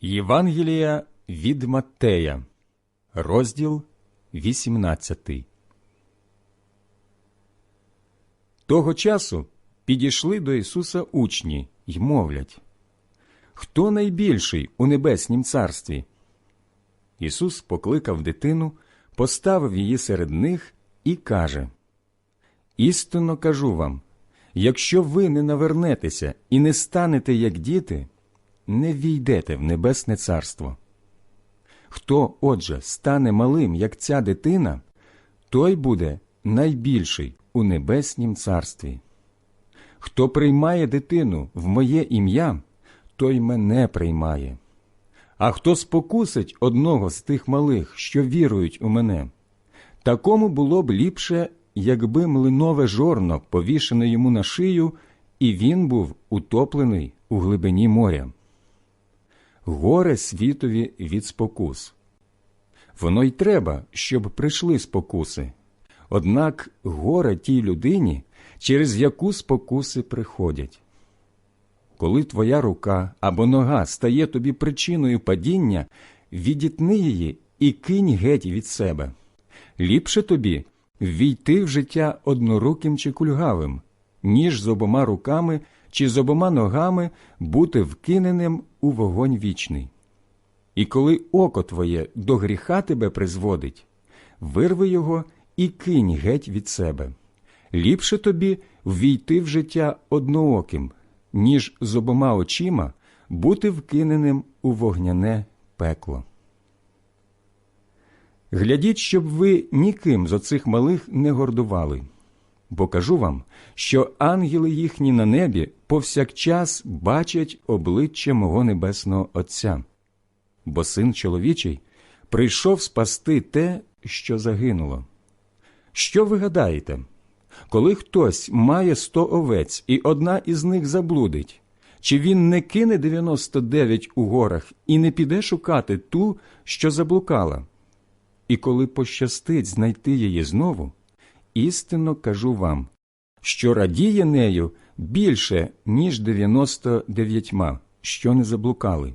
Євангелія від Маттея, розділ 18. Того часу підійшли до Ісуса учні й мовлять Хто найбільший у небеснім царстві? Ісус покликав дитину, поставив її серед них і каже Істинно кажу вам, якщо ви не навернетеся і не станете як діти, не війдете в небесне царство. Хто, отже, стане малим, як ця дитина, той буде найбільший у небеснім царстві. Хто приймає дитину в моє ім'я, той мене приймає. А хто спокусить одного з тих малих, що вірують у мене, такому було б ліпше, якби млинове жорно повішене йому на шию, і він був утоплений у глибині моря. Горе світові від спокус. Воно й треба, щоб прийшли спокуси. Однак горе тій людині, через яку спокуси приходять. Коли твоя рука або нога стає тобі причиною падіння, відітни її і кинь геть від себе. Ліпше тобі ввійти в життя одноруким чи кульгавим, ніж з обома руками чи з обома ногами бути вкиненим у вогонь вічний. І коли око твоє до гріха тебе призводить, вирви його і кинь геть від себе. Ліпше тобі ввійти в життя однооким, ніж з обома очима бути вкиненим у вогняне пекло. Глядіть, щоб ви ніким з оцих малих не гордували, бо кажу вам, що ангели їхні на небі повсякчас бачать обличчя мого небесного Отця, бо син чоловічий прийшов спасти те, що загинуло. Що ви гадаєте? Коли хтось має сто овець, і одна із них заблудить, чи він не кине 99 у горах і не піде шукати ту, що заблукала? І коли пощастить знайти її знову, істинно кажу вам, що радіє нею більше, ніж 99, що не заблукали.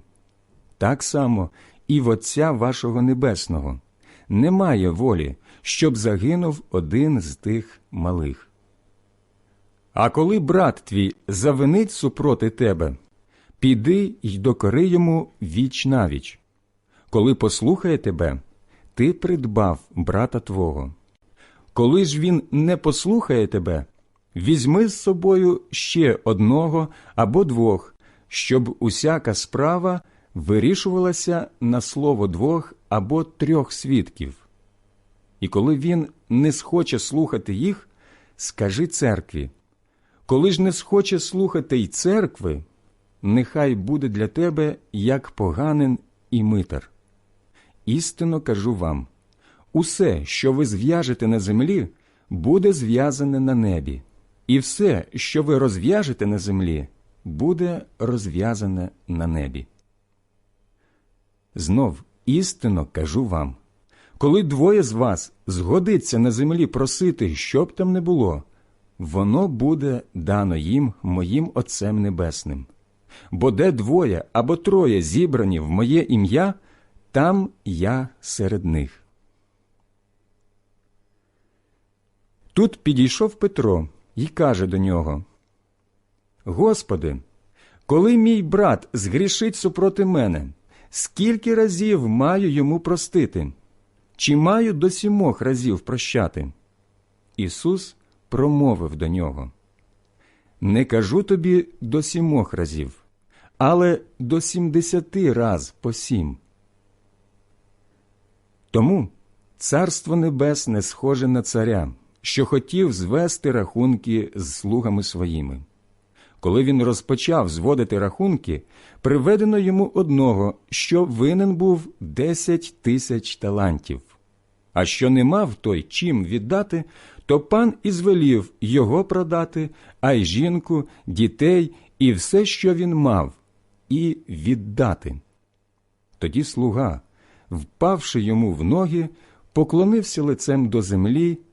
Так само і в Отця вашого Небесного немає волі, щоб загинув один з тих малих. А коли брат твій завинить супроти тебе, піди й докори йому віч навіч. Коли послухає тебе, ти придбав брата твого. Коли ж він не послухає тебе, візьми з собою ще одного або двох, щоб усяка справа вирішувалася на слово двох або трьох свідків. І коли він не схоче слухати їх, скажи церкві. Коли ж не схоче слухати й церкви, нехай буде для тебе як поганин і митар. Істинно кажу вам усе, що ви зв'яжете на землі, буде зв'язане на небі, і все, що ви розв'яжете на землі, буде розв'язане на небі. Знов істинно кажу вам коли двоє з вас згодиться на землі просити, що б там не було, воно буде дано їм моїм Отцем Небесним. Бо де двоє або троє зібрані в моє ім'я, там я серед них. Тут підійшов Петро і каже до нього Господи, коли мій брат згрішить супроти мене, скільки разів маю йому простити? Чи маю до сімох разів прощати? Ісус промовив до нього Не кажу тобі до сімох разів, але до сімдесяти раз по сім. Тому Царство Небесне схоже на царя, що хотів звести рахунки з слугами своїми. Коли він розпочав зводити рахунки, приведено йому одного, що винен був десять тисяч талантів. А що не мав той чим віддати, то пан і звелів його продати, а й жінку, дітей і все, що він мав, і віддати. Тоді слуга, впавши йому в ноги, поклонився лицем до землі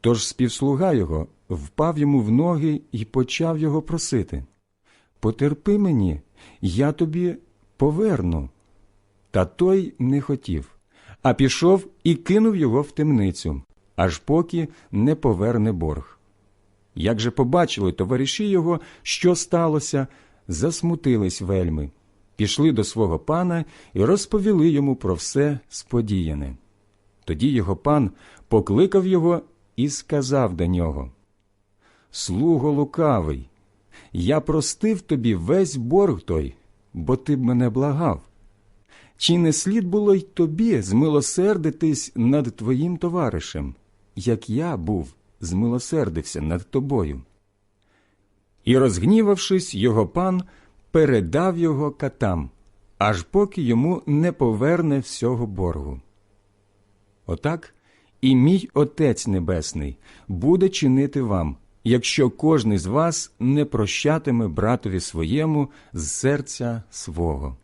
Тож співслуга його впав йому в ноги і почав його просити Потерпи мені, я тобі поверну. Та той не хотів, а пішов і кинув його в темницю, аж поки не поверне борг. Як же побачили товариші його, що сталося, засмутились вельми, пішли до свого пана і розповіли йому про все сподіяне. Тоді його пан покликав його і сказав до нього Слуго лукавий, я простив тобі весь борг той, бо ти б мене благав. Чи не слід було й тобі змилосердитись над твоїм товаришем, як я був, змилосердився над тобою? І, розгнівавшись, його пан передав його катам, аж поки йому не поверне всього боргу. Отак і мій Отець Небесний буде чинити вам, якщо кожний з вас не прощатиме братові своєму з серця свого.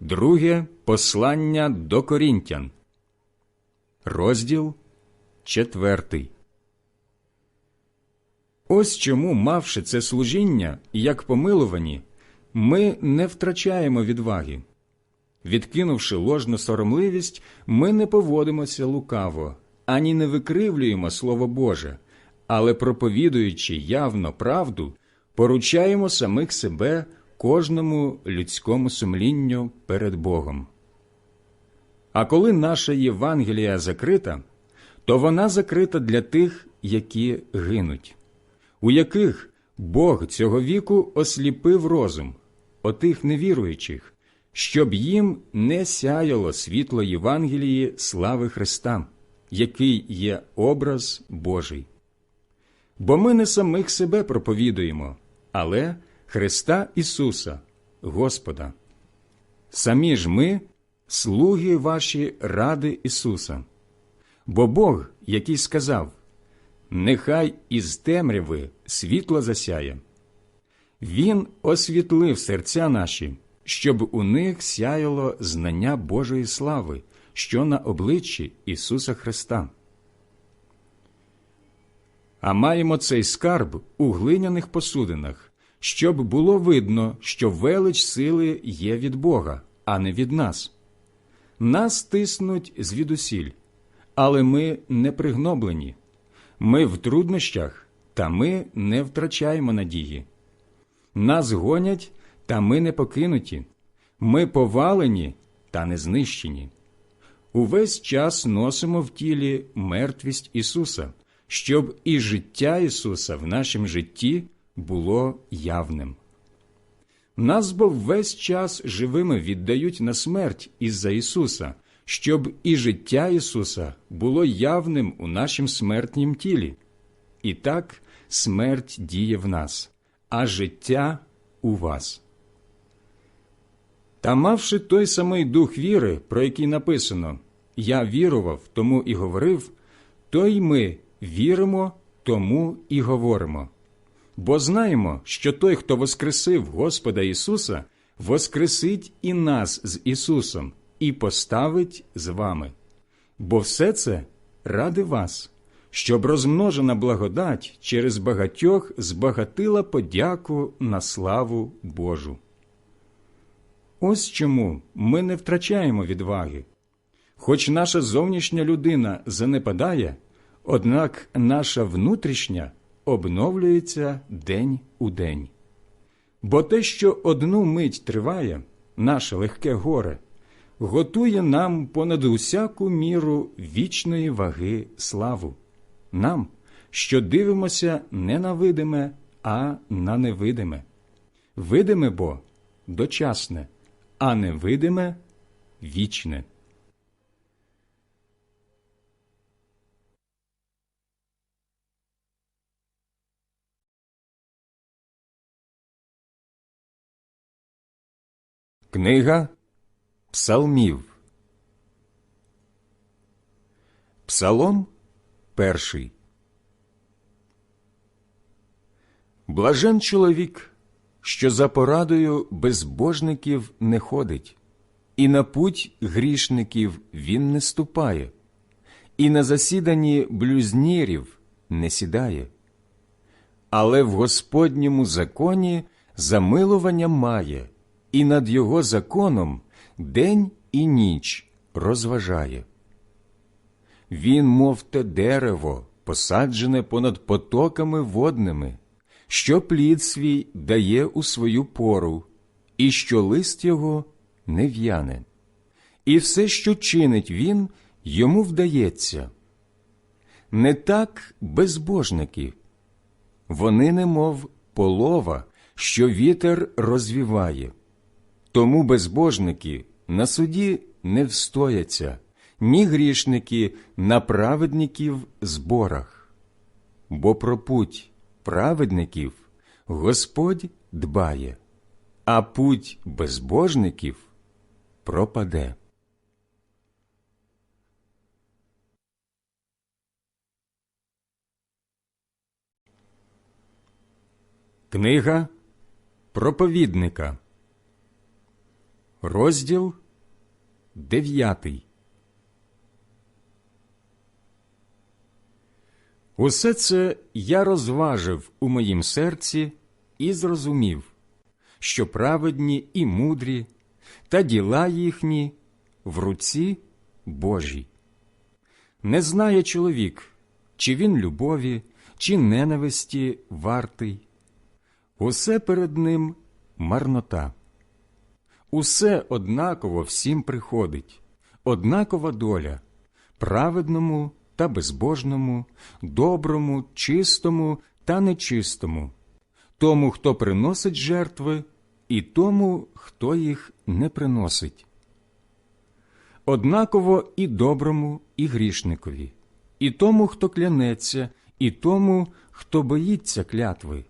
Друге послання до Корінтян, розділ четвертий. Ось чому, мавши це служіння, як помилувані, ми не втрачаємо відваги. Відкинувши ложну соромливість, ми не поводимося лукаво, ані не викривлюємо Слово Боже, але, проповідуючи явно правду, поручаємо самих себе кожному людському сумлінню перед Богом. А коли наша Євангелія закрита, то вона закрита для тих, які гинуть, у яких Бог цього віку осліпив розум, отих невіруючих, щоб їм не сяяло світло Євангелії слави Христа, який є образ Божий. Бо ми не самих себе проповідуємо, але Христа Ісуса, Господа. Самі ж ми, слуги ваші ради Ісуса. Бо Бог, який сказав, Нехай із темряви світло засяє. Він освітлив серця наші, щоб у них сяяло знання Божої слави, що на обличчі Ісуса Христа. А маємо цей скарб у глиняних посудинах, щоб було видно, що велич сили є від Бога, а не від нас. Нас тиснуть звідусіль, але ми не пригноблені. Ми в труднощах, та ми не втрачаємо надії. Нас гонять, та ми не покинуті. Ми повалені та не знищені. Увесь час носимо в тілі мертвість Ісуса, щоб і життя Ісуса в нашому житті було явним. Нас бо весь час живими віддають на смерть із-за Ісуса, щоб і життя Ісуса було явним у нашім смертнім тілі. І так смерть діє в нас, а життя у вас. Та мавши той самий дух віри, про який написано Я вірував, тому і говорив, то й ми віримо, тому і говоримо. Бо знаємо, що той, хто воскресив Господа Ісуса, воскресить і нас з Ісусом і поставить з вами. Бо все це ради вас, щоб розмножена благодать через багатьох збагатила подяку на славу Божу. Ось чому ми не втрачаємо відваги. Хоч наша зовнішня людина занепадає, однак наша внутрішня обновлюється день у день. Бо те, що одну мить триває, наше легке горе, готує нам понад усяку міру вічної ваги славу, нам, що дивимося не на видиме, а на невидиме. Видиме бо дочасне, а невидиме вічне. Книга Псалмів. Псалом перший. Блажен чоловік, що за порадою безбожників не ходить, і на путь грішників він не ступає, і на засіданні блюзнірів не сідає. Але в Господньому законі замилування має, і над його законом день і ніч розважає. Він, мов те дерево, посаджене понад потоками водними, що плід свій дає у свою пору, і що лист його не в'яне. І все, що чинить він, йому вдається. Не так безбожники. Вони, немов полова, що вітер розвіває. Тому безбожники на суді не встояться, ні грішники на праведників зборах. Бо про путь праведників Господь дбає, а путь безбожників пропаде. Книга проповідника, розділ дев'ятий. Усе це я розважив у моїм серці і зрозумів, що праведні і мудрі, та діла їхні в руці Божій. Не знає чоловік, чи він любові, чи ненависті вартий. Усе перед ним марнота. Усе однаково всім приходить, однакова доля праведному та безбожному, доброму, чистому та нечистому, тому, хто приносить жертви, і тому, хто їх не приносить. Однаково і доброму, і грішникові, і тому, хто клянеться, і тому, хто боїться клятви.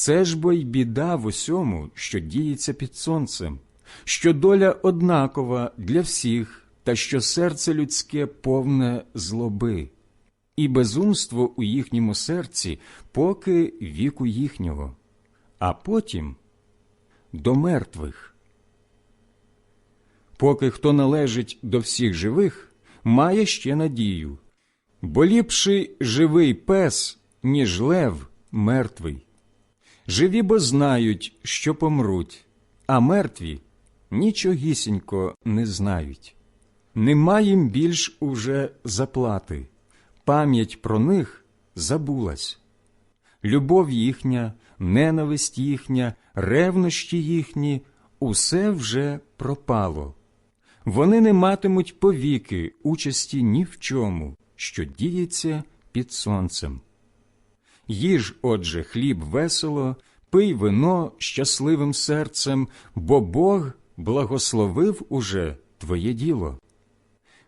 Це ж бо й біда в усьому, що діється під сонцем, що доля однакова для всіх, та що серце людське повне злоби, і безумство у їхньому серці, поки віку їхнього, а потім до мертвих. Поки хто належить до всіх живих, має ще надію, бо ліпший живий пес, ніж лев мертвий. Живі бо знають, що помруть, а мертві нічогісінько не знають. Нема їм більш уже заплати, пам'ять про них забулась. Любов їхня, ненависть їхня, ревнощі їхні усе вже пропало. Вони не матимуть повіки участі ні в чому, що діється під сонцем. Їж, отже, хліб весело, пий вино щасливим серцем, бо Бог благословив уже твоє діло.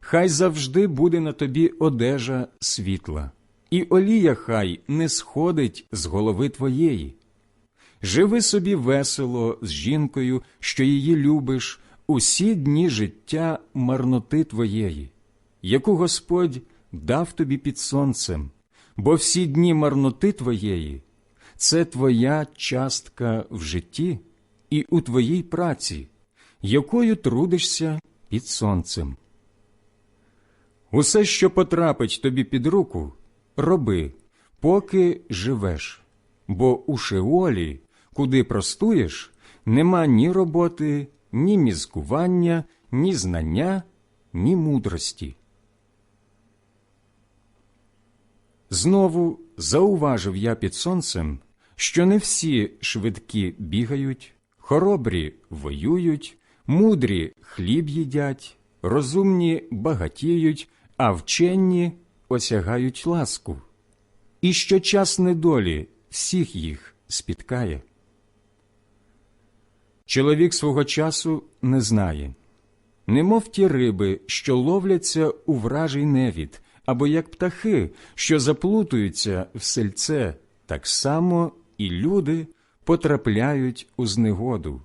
Хай завжди буде на тобі одежа світла, і олія хай не сходить з голови твоєї. Живи собі весело з жінкою, що її любиш, усі дні життя марноти твоєї, яку Господь дав тобі під сонцем бо всі дні марноти твоєї це твоя частка в житті і у твоїй праці, якою трудишся під сонцем. Усе, що потрапить тобі під руку, роби, поки живеш, бо у Шеолі, куди простуєш, нема ні роботи, ні мізкування, ні знання, ні мудрості. Знову зауважив я під сонцем, що не всі швидкі бігають, хоробрі воюють, мудрі хліб їдять, розумні багатіють, а вчені осягають ласку, і що час недолі всіх їх спіткає. Чоловік свого часу не знає, немов ті риби, що ловляться у вражий невід або як птахи, що заплутуються в сельце, так само і люди потрапляють у знегоду,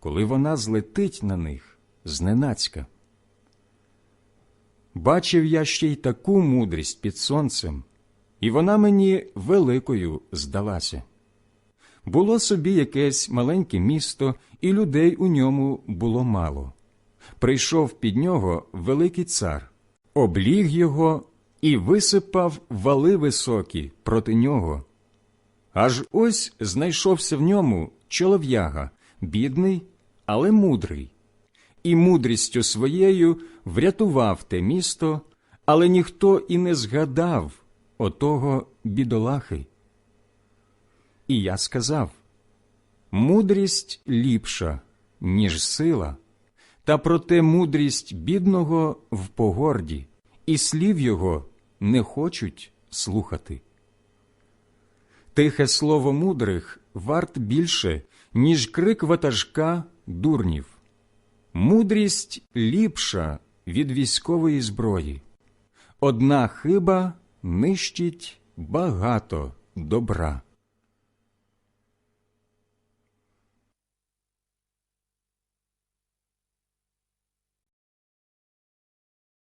коли вона злетить на них зненацька. Бачив я ще й таку мудрість під сонцем, і вона мені великою здалася. Було собі якесь маленьке місто, і людей у ньому було мало. Прийшов під нього великий цар, обліг його і висипав вали високі проти нього. Аж ось знайшовся в ньому чолов'яга, бідний, але мудрий, і мудрістю своєю врятував те місто, але ніхто і не згадав отого бідолахи. І я сказав мудрість ліпша, ніж сила, та проте мудрість бідного в погорді, і слів його не хочуть слухати. Тихе слово мудрих варт більше, ніж крик ватажка дурнів. Мудрість ліпша від військової зброї. Одна хиба нищить багато добра.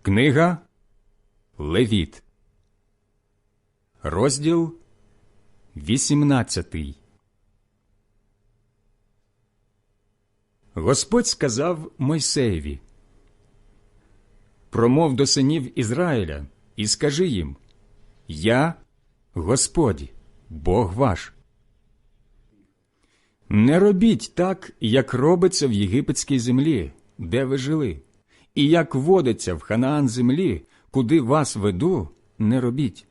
Книга Левіт, розділ 18 Господь сказав Мойсеєві Промов до синів Ізраїля і скажи їм Я Господь, Бог ваш. Не робіть так, як робиться в єгипетській землі, де ви жили, і як водиться в Ханаан землі, куди вас веду, не робіть,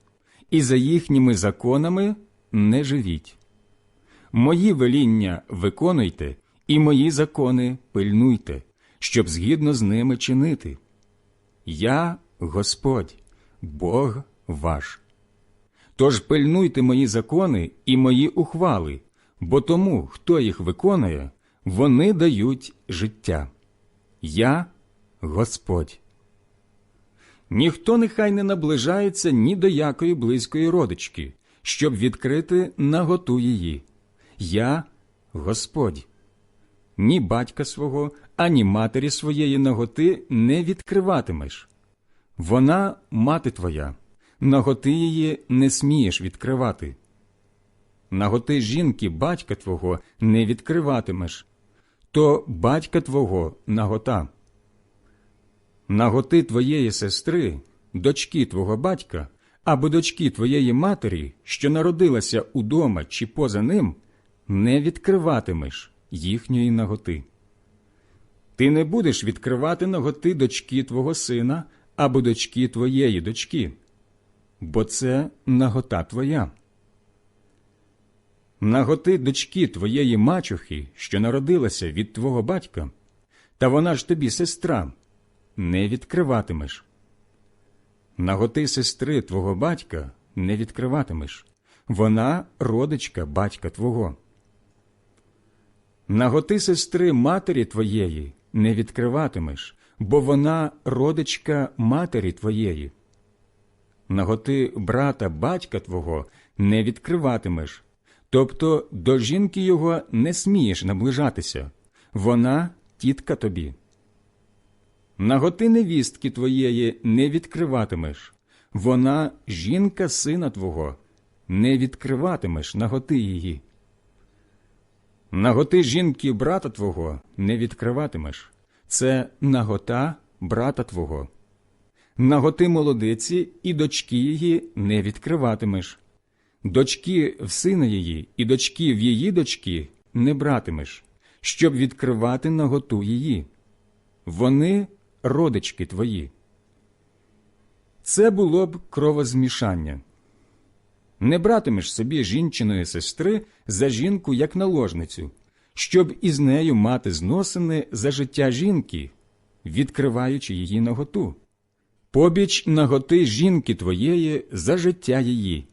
і за їхніми законами не живіть. Мої веління виконуйте, і мої закони пильнуйте, щоб згідно з ними чинити. Я Господь, Бог ваш. Тож пильнуйте мої закони і мої ухвали, бо тому, хто їх виконує, вони дають життя. Я Господь. Ніхто нехай не наближається ні до якої близької родички, щоб відкрити наготу її. Я Господь. Ні батька свого, ані матері своєї наготи не відкриватимеш. Вона мати твоя, наготи її не смієш відкривати. Наготи жінки батька твого не відкриватимеш, то батька твого нагота. Наготи твоєї сестри, дочки твого батька або дочки твоєї матері, що народилася удома чи поза ним, не відкриватимеш їхньої наготи. Ти не будеш відкривати наготи дочки твого сина або дочки твоєї дочки, бо це нагота твоя. Наготи дочки твоєї мачухи, що народилася від твого батька, та вона ж тобі сестра, не відкриватимеш. Наготи сестри твого батька не відкриватимеш, вона родичка батька твого. Наготи сестри матері твоєї не відкриватимеш, бо вона родичка матері твоєї. Наготи брата батька твого не відкриватимеш, тобто до жінки його не смієш наближатися, вона тітка тобі. Наготи невістки твоєї не відкриватимеш, вона жінка сина твого, не відкриватимеш наготи її. Наготи жінки брата твого не відкриватимеш, це нагота брата твого. Наготи молодиці і дочки її не відкриватимеш. Дочки в сина її і дочки в її дочки не братимеш, щоб відкривати наготу її. Вони родички твої. Це було б кровозмішання. Не братимеш собі жінчиної сестри за жінку як наложницю, щоб із нею мати зносини за життя жінки, відкриваючи її наготу. Побіч наготи жінки твоєї за життя її.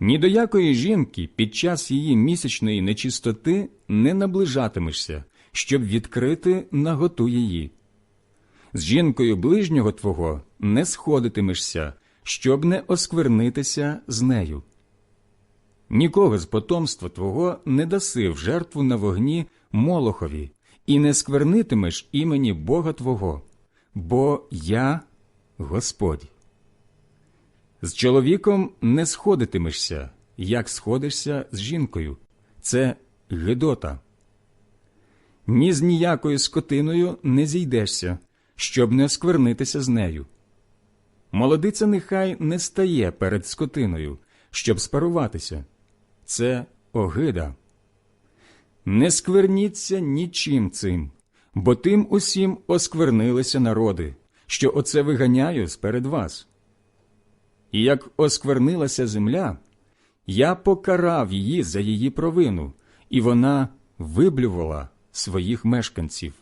Ні до якої жінки під час її місячної нечистоти не наближатимешся, щоб відкрити наготу її. З жінкою ближнього твого не сходитимешся, щоб не осквернитися з нею. Нікого з потомства твого не даси в жертву на вогні Молохові, і не сквернитимеш імені Бога Твого, бо я Господь. З чоловіком не сходитимешся, як сходишся з жінкою. Це Гедота. Ні з ніякою скотиною не зійдешся, щоб не осквернитися з нею. Молодиця нехай не стає перед скотиною, щоб спаруватися. Це огида. Не скверніться нічим цим, бо тим усім осквернилися народи, що оце виганяю сперед вас. І як осквернилася земля, я покарав її за її провину, і вона виблювала своїх мешканців.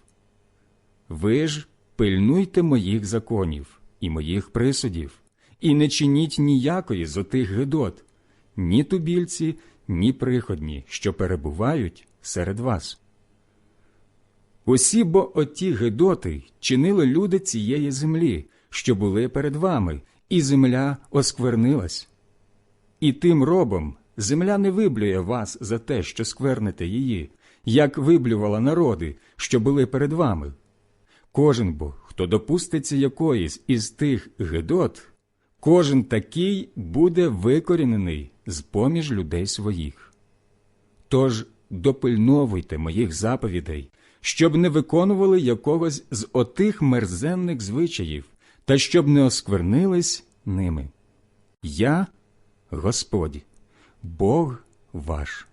Ви ж пильнуйте моїх законів і моїх присудів, і не чиніть ніякої з отих гидот, ні тубільці, ні приходні, що перебувають серед вас. Усі бо оті гидоти чинили люди цієї землі, що були перед вами, і земля осквернилась. І тим робом земля не виблює вас за те, що скверните її, як виблювала народи, що були перед вами. Кожен бо, хто допуститься якоїсь із тих гидот, кожен такий буде викорінений з поміж людей своїх. Тож допильновуйте моїх заповідей, щоб не виконували якогось з отих мерзенних звичаїв, та щоб не осквернились ними. Я Господь, Бог ваш.